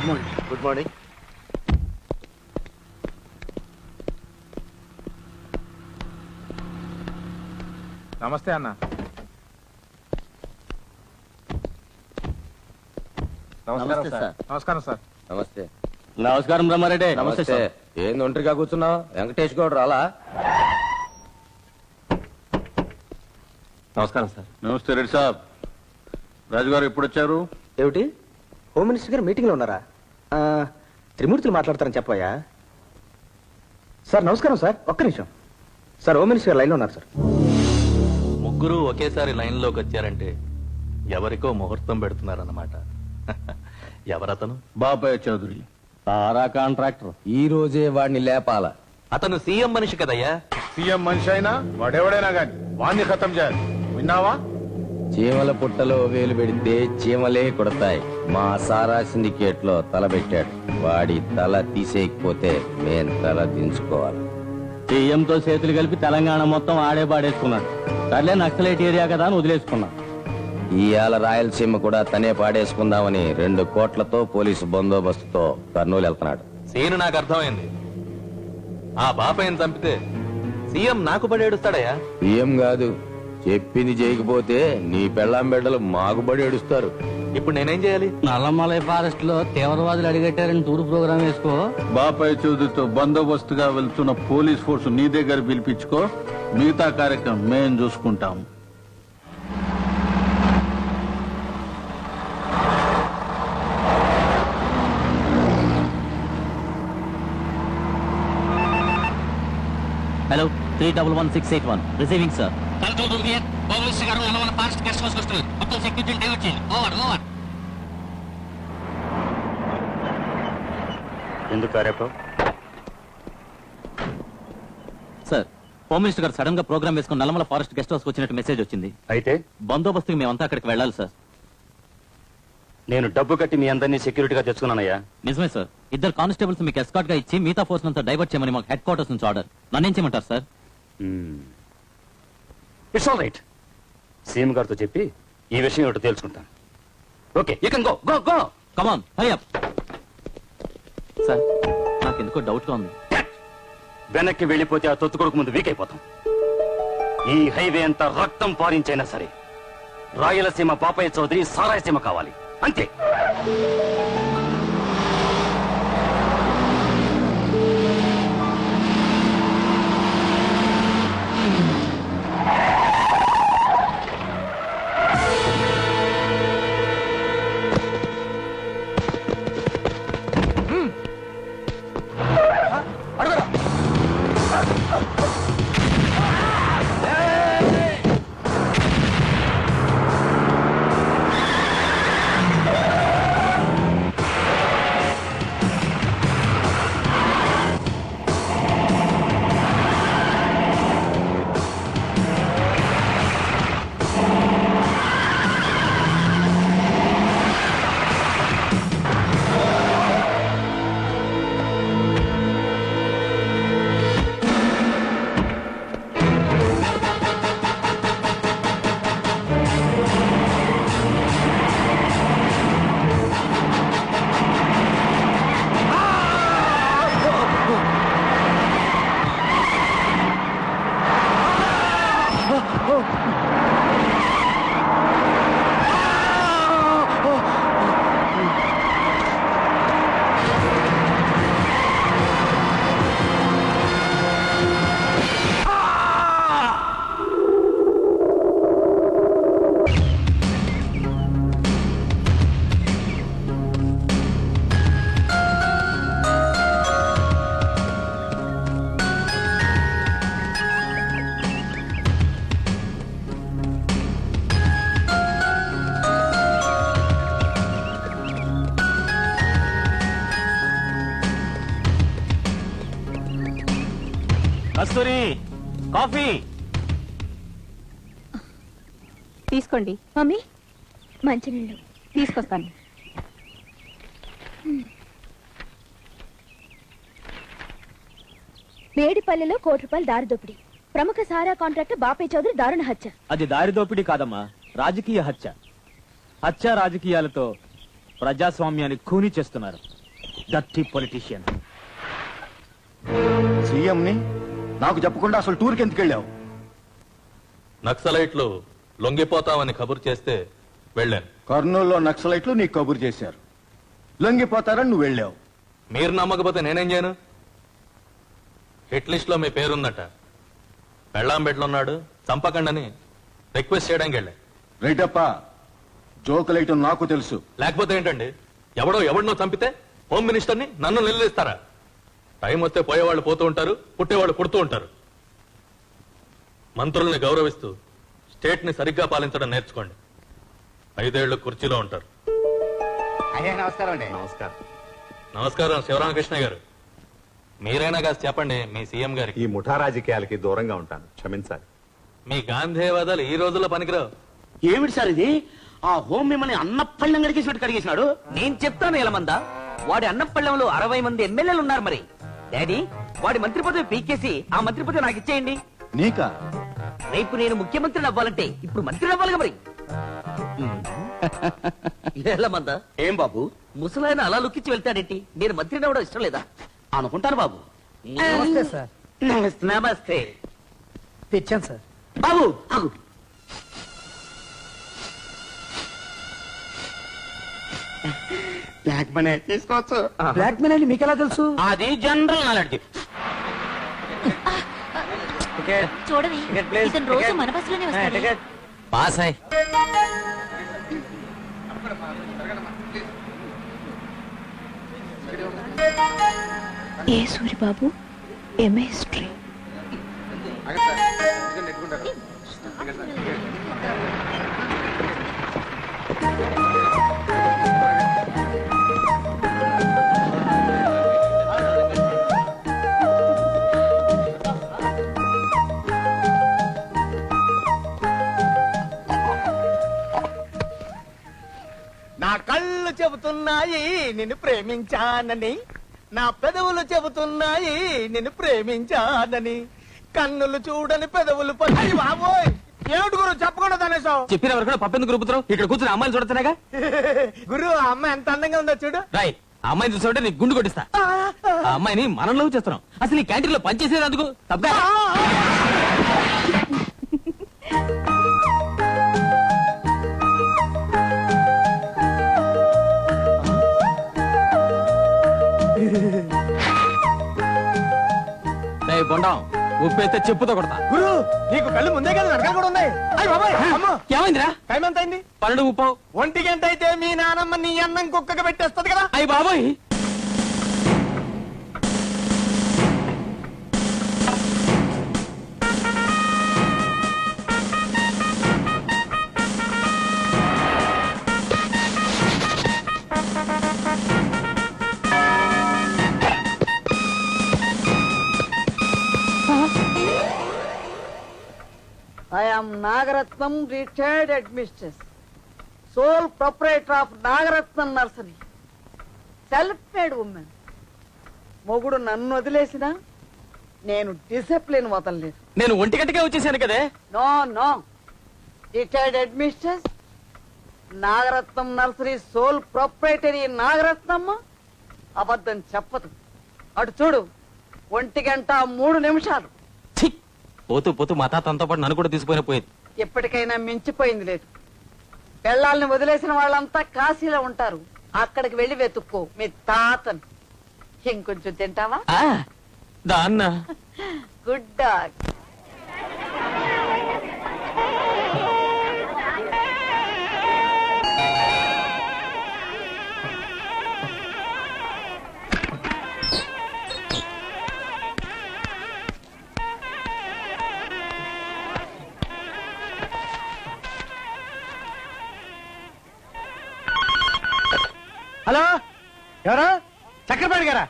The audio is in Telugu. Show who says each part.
Speaker 1: గుడ్ మార్నింగ్
Speaker 2: నమస్తే అన్న
Speaker 1: నమస్కారం సార్
Speaker 2: నమస్కారం సార్
Speaker 1: నమస్తే
Speaker 3: నమస్కారం బ్రహ్మారెడ్డి
Speaker 1: నమస్తే ఏంది ఒంటరిగా కూర్చున్నావు? వెంకటేష్ గౌడ్ రాలా?
Speaker 3: నమస్కారం సార్
Speaker 4: నమస్తే రెడ్డి సాబ్. రాజుగారు ఎప్పుడు వచ్చారు
Speaker 5: ఏమిటి? హోమ్ మినిస్టర్ గారు మీటింగ్లో ఉన్నారా? ఆ, త్రిమూర్తులు మాట్లాడతారని చెప్పాయా సార్ నమస్కారం సార్ ఒక్క నిమిషం. సార్ హోమ్ మినిస్టర్ గారు లైన్లో ఉన్నారు సార్.
Speaker 3: ముగ్గురు ఒకేసారి లైన్లోకి వచ్చారంటే ఎవరికో ముహూర్తం పెడుతున్నారన్నమాట. ఎవరతను?
Speaker 4: బాబాయ్ చౌదరి
Speaker 3: తారా కాంట్రాక్టర్.
Speaker 1: ఈ రోజే వాడిని లేపాల.
Speaker 3: అతను సీఎం మనిషి కదయ్యా.
Speaker 2: సీఎం మనిషి అయినా వాడెవడైనా గాని వాడిని ఖతం చేయాలి. విన్నావా?
Speaker 1: చీమల పుట్టలో వేలు పెడితే చీమలే కొడతాయి. మా సారా సిండికేట్లో తల పెట్టాడు. వాడి తల తీసేయకపోతే మేం తల దించుకోవాలి.
Speaker 3: సీఎం తో చేతులు కలిపి తెలంగాణ మొత్తం ఆడే పాడేసుకున్నాడు. సర్లే నక్సలైట్ ఏరియా కదా అని వదిలేసుకున్నాం.
Speaker 1: ఇవాళ రాయలసీమ కూడా తనే పాడేసుకుందామని రెండు కోట్లతో పోలీసు బందోబస్తుతో కర్నూలు వెళ్తున్నాడు.
Speaker 3: సీను నాకు అర్థమైంది. ఆ బాపయ్యని చంపితే సీఎం నాకు పడి ఏడుస్తాడయ్యా
Speaker 1: ఏం కాదు చెప్పింది చేయకపోతే నీ పెళ్ళాం బిడ్డలు మాగుబడి ఏడుస్తారు.
Speaker 3: ఇప్పుడు నేనేం చేయాలి?
Speaker 6: నల్లమలై ఫారెస్ట్లో తీవ్రవాదులు అడిగట్టారని టూర్ ప్రోగ్రామ్ వేసుకో.
Speaker 4: బాబాయ్ చౌదరితో బందోబస్తుగా వెళ్తున్న పోలీస్ ఫోర్స్ నీ దగ్గర పిలిపించుకో. మిగతా కార్యక్రమం మేం చూసుకుంటాం.
Speaker 6: Hello three double one six eight one receiving sir
Speaker 5: ఎందుకు రేపు?
Speaker 6: సార్ హోమ్ మినిస్టర్ గారు సడన్గా ప్రోగ్రామ్ వేసుకుని నల్లమల ఫారెస్ట్ గెస్ట్ హౌస్ వచ్చినట్టు మెసేజ్ వచ్చింది.
Speaker 5: అయితే?
Speaker 6: బందోబస్తుకి మేమంతా అక్కడికి వెళ్ళాలి సార్.
Speaker 5: నేను డబ్బు కట్టి మీ అందరినీ సెక్యూరిటీగా తెచ్చుకున్నానయ్యా.
Speaker 6: నిజమే సార్. ఇద్దరు కానిస్టేబుల్స్ మీకు ఎస్కాట్గా ఇచ్చి మిగతా ఫోర్స్ అంతా డైవర్ట్ చేయమని మాకు హెడ్ క్వార్టర్స్ నుంచి ఆర్డర్ నన్నేం చేయమంటారు sir?
Speaker 5: It's all right CM గారితో చెప్పి ఈ విషయం ఒకటి తెలుసుకుంటాను okay you can go go go
Speaker 6: come on hurry up sir నాకు ఎందుకో డౌట్గా ఉంది
Speaker 5: వెనక్కి వెళ్ళిపోతే ఆ తొత్తు కొడుకు ముందు వీక్ అయిపోతాం. ఈ హైవే అంతా రక్తం పారించైనా సరే రాయలసీమ పాపయ్య చౌదరి సారాయసీమ కావాలి. అంతే.
Speaker 6: కస్తూరి కాఫీ.
Speaker 7: తీసుకోండి. మమ్మీ? మంచినీళ్ళు. తీసుకొస్తాను. వేడిపల్లెలో కోటి రూపాయలు దారి దోపిడీ. ప్రముఖ సారా కాంట్రాక్టర్ బాపే చౌదరి దారుణ హత్య.
Speaker 6: అది దారి దోపిడీ కాదమ్మా రాజకీయ హత్య. హత్య రాజకీయాలతో
Speaker 8: ప్రజాస్వామ్యాన్ని ఖూనీ చేస్తున్నారు. Dirty politician.
Speaker 2: సీఎంని నాకు చెప్పకుండా అసలు టూర్కి ఎందుకు వెళ్ళావు?
Speaker 9: నక్సలైట్లు లొంగిపోతామని కబురు చేస్తే వెళ్ళాను.
Speaker 2: కర్నూలులో నక్సలైట్లు నీకు కబురు చేశారు. లొంగిపోతారని నువ్వు వెళ్ళావు.
Speaker 9: మీరు నమ్మకపోతే నేనేం చేయను? హిట్ లిస్ట్లో మీ పేరుందట. పెళ్ళాం ఉన్నాడు చంపకండని రిక్వెస్ట్ చేయడానికి వెళ్ళా.
Speaker 2: రైటప్ప జోకులైటం నాకు తెలుసు.
Speaker 9: లేకపోతే ఏంటండి? ఎవడో ఎవడినో చంపితే హోమ్ మినిస్టర్ని నన్ను నిలదీస్తారా? టైం వస్తే పోయేవాళ్ళు పోతూ ఉంటారు పుట్టేవాళ్ళు పుడుతూ ఉంటారు. మంత్రుల్ని గౌరవిస్తూ స్టేట్ని సరిగ్గా పాలించడం నేర్చుకోండి. ఐదేళ్ళు కుర్చీలో ఉంటారు.
Speaker 2: అయ్యా నమస్కారం అండి.
Speaker 9: నమస్కారం. నమస్కారం శివరామకృష్ణ గారు. మీరైనా కాస్త చెప్పండి మీ సీఎం గారికి.
Speaker 10: ఈ ముఠా రాజకీయాలకి దూరంగా ఉంటాను. క్షమించాలి.
Speaker 9: మీ గాంధేవాదాలు ఈ రోజుల్లో పనికిరావు.
Speaker 8: ఏమిటి సార్ ఇది? ఆ హోమ్ మిమ్మల్ని అన్నపళ్ళం కడిగేసినట్టు కడిగేసినాడు?
Speaker 11: నేను చెప్తాను ఎలమందా వాడి అన్నపళ్ళంలో అరవై మంది ఎమ్మెల్యేలు ఉన్నారు మరి. డాడీ వాడి మంత్రి పదవి పీకేసి ఆ మంత్రి పదవి నాకు ఇచ్చేయండి.
Speaker 2: నీకా?
Speaker 11: రేపు నేను ముఖ్యమంత్రిని అవ్వాలంటే ఇప్పుడు మంత్రిని అవ్వాలిగా మరి. ఎలమందా
Speaker 8: ఏం బాబు?
Speaker 11: ముసలాయన అలా లుక్కిచ్చి వెళ్తాడేంటి? నేను మంత్రిని అవ్వడం ఇష్టం లేదా?
Speaker 8: అనుకుంటాను బాబు.
Speaker 11: నమస్తే సార్. నమస్తే.
Speaker 8: తెచ్చాను సార్.
Speaker 11: బాబు ఆగు.
Speaker 8: బ్లాక్ మనీ తీసుకోవచ్చు. బ్లాక్ మనీ అని మీకు ఎలా తెలుసు? అది జనరల్ నాలెడ్జ్.
Speaker 7: చూడవి. ఇతను రోజు మన బస్సులోనే వస్తాడు.
Speaker 6: పాసాయ్
Speaker 7: ఏ సూరిబాబు? ఎంఏ హిస్టరీ
Speaker 8: కళ్ళు చెబుతున్నాయి నిన్ను ప్రేమించానని. నా పెదవులు చెబుతున్నాయి నిన్ను ప్రేమించానని. కన్నులు చూడని పెదవులు పట్టి బాబోయ్! ఏమిటి గురు చెప్పకుండా తనేసావు
Speaker 6: చెప్పిన వరకు కూడా పప్పెందుకు రుపుతారు ఇక్కడ కూర్చుని అమ్మాయిని చూడతానేగా
Speaker 8: గురు ఆ అమ్మాయి ఎంత అందంగా ఉందో చూడు.
Speaker 6: రాయ్ ఆ అమ్మాయిని చూసామంటే నీకు గుండు కొట్టిస్తా. ఆ అమ్మాయిని మనం లవ్ చేస్తున్నాం. అసలు ఈ క్యాంటీన్లో పనిచేసేందుకు తప్పగా? రేయ్ బొండం ఉప్పేస్తే చెప్పుతో కొడతా.
Speaker 8: గురు నీకు కళ్ళు ముందే కదా వెనకాల కూడా ఉన్నాయి. అయ్య బాబాయ్ అమ్మో.
Speaker 6: ఏమైందిరా?
Speaker 8: టైం ఎంత అయింది?
Speaker 6: పన్నెండు ముప్పావు.
Speaker 8: ఒంటి గంట అయితే మీ నానమ్మ నీ అన్నం కుక్కకి పెట్టేస్తది కదా.
Speaker 6: అయ్యి బాబోయ్
Speaker 11: I am Nagaratnam retired administress sole proprietor of Nagaratnam nursery self made women మొగుడు నన్ను వదిలేసినా నేను డిసిప్లిన్ వదలలేదు
Speaker 6: నేను ఒంటి గంటకే వచ్చేసాను కదే?
Speaker 11: No no retired administress Nagaratnam nursery sole proprietary Nagaratnamma అబద్ధం చెప్పదు. అటు చూడు ఒంటి గంట మూడు నిమిషాలు!
Speaker 6: పోతూ పోతూ మా తాత తనతో పాటు నన్ను కూడా తీసుకుపోయిన పోయేది.
Speaker 11: ఎప్పటికైనా మించిపోయింది లేదు. పెళ్ళాలని వదిలేసిన వాళ్ళంతా కాశీలో ఉంటారు. అక్కడికి వెళ్ళి వెతుక్కో మీ తాతను. ఇంకొంచెం తింటావా?
Speaker 6: దాన్న
Speaker 11: గుడ్ డాగ్
Speaker 8: ఎవరు? చక్రపాణి గారా?